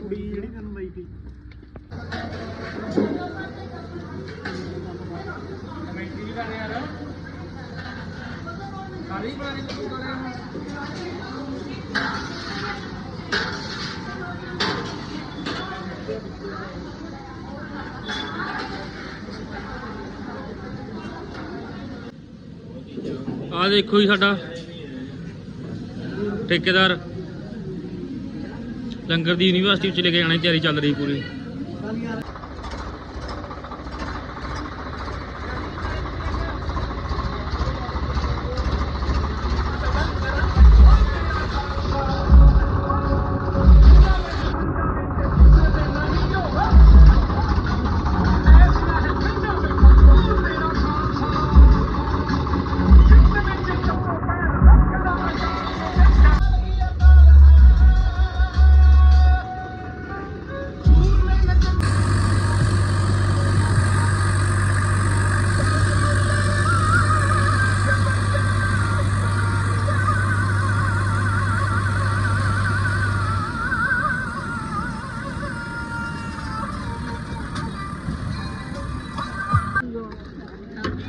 ਕੁੜੀ ਜਿਹੜੀ ਤੈਨੂੰ ਲਈ ਸੀ। ਕਮੈਂਟਰੀ ਵੀ ਕਰ ਯਾਰ ਖਾਲੀ ਬਣਾਣੀ ਤੂੰ ਕਰ ਆ ਦੇਖੋ ਜੀ ਸਾਡਾ। ਠੇਕੇਦਾਰ। ਲੰਗਰ ਦੀ ਯੂਨੀਵਰਸਿਟੀ ਵਿੱਚ ਲੈ ਕੇ ਜਾਣੇ ਤਿਆਰੀ ਚੱਲ ਰਹੀ ਪੂਰੀ।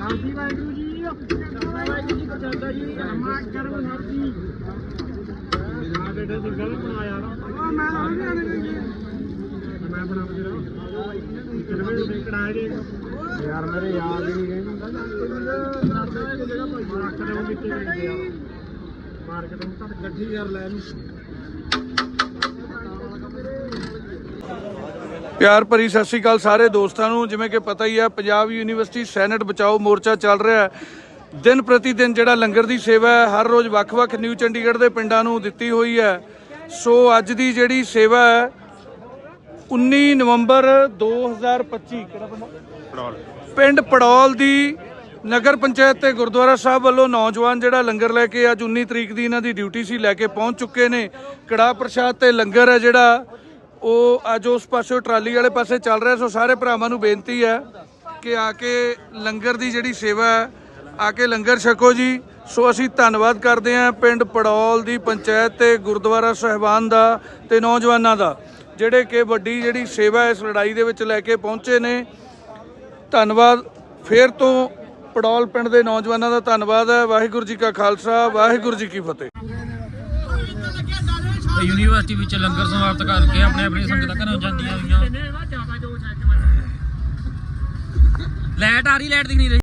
ਹਾਂਜੀ ਵਾਹਿਗੁਰੂ ਜੀ ਵਾਹਿਗੁਰੂ ਜੀ ਪ੍ਰਚਾਰਦਾ ਜੀ ਮਾਂ ਕਰਮ ਸਾਥੀ ਆ ਬੇਟੇ ਤੂੰ ਗਲਤ ਬਣਾਇਆ ਨਾ ਉਹ ਮੈਂ ਤਾਂ ਨਹੀਂ ਆਣੇ ਜੀ। ਮੈਂ ਬਣਾ ਕੇ ਰਹਾ ਕੜਾਏ ਦੇ ਯਾਰ ਮੇਰੇ ਯਾਦ ਹੀ ਨਹੀਂ ਰਹਿੰਦੀ ਮਾਰਕੀਟ ਨੂੰ ਗਏ। ਆ ਮਾਰਕੀਟ ਨੂੰ ਤਾਂ ਗੱਡੀ ਯਾਰ ਲੈ ਨੂੰ ਪਿਆਰ ਭਰੀ ਸਤਿ ਸ਼੍ਰੀ ਅਕਾਲ ਸਾਰੇ ਦੋਸਤਾਂ ਨੂੰ। ਜਿਵੇਂ ਕਿ ਪਤਾ ਹੀ ਹੈ ਪੰਜਾਬ ਯੂਨੀਵਰਸਿਟੀ ਸੈਨੇਟ ਬਚਾਓ ਮੋਰਚਾ ਚੱਲ ਰਿਹਾ ਹੈ। ਦਿਨ ਪ੍ਰਤੀ ਦਿਨ ਜਿਹੜਾ ਲੰਗਰ ਦੀ ਸੇਵਾ ਹੈ ਹਰ ਰੋਜ਼ ਵੱਖ-ਵੱਖ ਨਿਊ ਚੰਡੀਗੜ੍ਹ ਦੇ ਪਿੰਡਾਂ ਨੂੰ ਦਿੱਤੀ ਹੋਈ ਹੈ। ਸੋ ਅੱਜ ਦੀ ਜਿਹੜੀ ਸੇਵਾ ਹੈ 19 ਨਵੰਬਰ 2025 ਕਿਹੜਾ ਪਿੰਡ? ਪਿੰਡ ਪੜੌਲ ਦੀ ਨਗਰ ਪੰਚਾਇਤ ਤੇ ਗੁਰਦੁਆਰਾ ਸਾਹਿਬ ਵੱਲੋਂ ਨੌਜਵਾਨ ਜਿਹੜਾ ਲੰਗਰ ਲੈ ਕੇ ਅੱਜ 19 ਤਰੀਕ ਦੀ ਇਹਨਾਂ ਦੀ ਡਿਊਟੀ ਸੀ ਲੈ ਕੇ ਪਹੁੰਚ ਚੁੱਕੇ ਨੇ। ਕੜਾ ਪ੍ਰਸ਼ਾਦ ਤੇ ਲੰਗਰ ਹੈ ਜਿਹੜਾ। ਉਹ ਅੱਜ ਉਸ ਪਾਸੇ ਟਰਾਲੀ ਵਾਲੇ ਪਾਸੇ ਚੱਲ ਰਿਹਾ, ਸੋ ਸਾਰੇ ਭਰਾਵਾਂ ਨੂੰ ਬੇਨਤੀ ਹੈ ਕਿ ਆ ਕੇ ਲੰਗਰ ਦੀ ਜਿਹੜੀ ਸੇਵਾ ਹੈ, ਆ ਕੇ ਲੰਗਰ ਛਕੋ ਜੀ। ਸੋ ਅਸੀਂ ਧੰਨਵਾਦ ਕਰਦੇ ਹਾਂ ਪਿੰਡ ਪੜੌਲ ਦੀ ਪੰਚਾਇਤ ਤੇ ਗੁਰਦੁਆਰਾ ਸਾਹਿਬਾਨ ਦਾ ਤੇ ਨੌਜਵਾਨਾਂ ਦਾ, ਜਿਹੜੇ ਕਿ ਵੱਡੀ ਜਿਹੜੀ ਸੇਵਾ ਇਸ ਲੜਾਈ ਦੇ ਵਿੱਚ ਲੈ ਕੇ ਪਹੁੰਚੇ ਨੇ। ਧੰਨਵਾਦ। ਫੇਰ ਤੋਂ ਪੜੌਲ ਪਿੰਡ ਦੇ ਨੌਜਵਾਨਾਂ ਦਾ ਧੰਨਵਾਦ ਹੈ। ਵਾਹਿਗੁਰੂ ਜੀ ਕਾ ਖਾਲਸਾ, ਵਾਹਿਗੁਰੂ ਜੀ ਕੀ ਫਤਿਹ। ਯੂਨੀਵਰਸਿਟੀ ਵਿੱਚ ਲੰਗਰ ਸਮਾਪਤ ਕਰਕੇ ਆਪਣੇ ਆਪਣੇ ਸੰਗਤਾਂ ਘਰੋਂ ਜਾਂਦੀਆਂ ਹੋਈਆਂ। ਲਾਈਟ ਆ ਰਹੀ ਲਾਈਟ ਦਿਖ ਨਹੀਂ ਰਹੀ।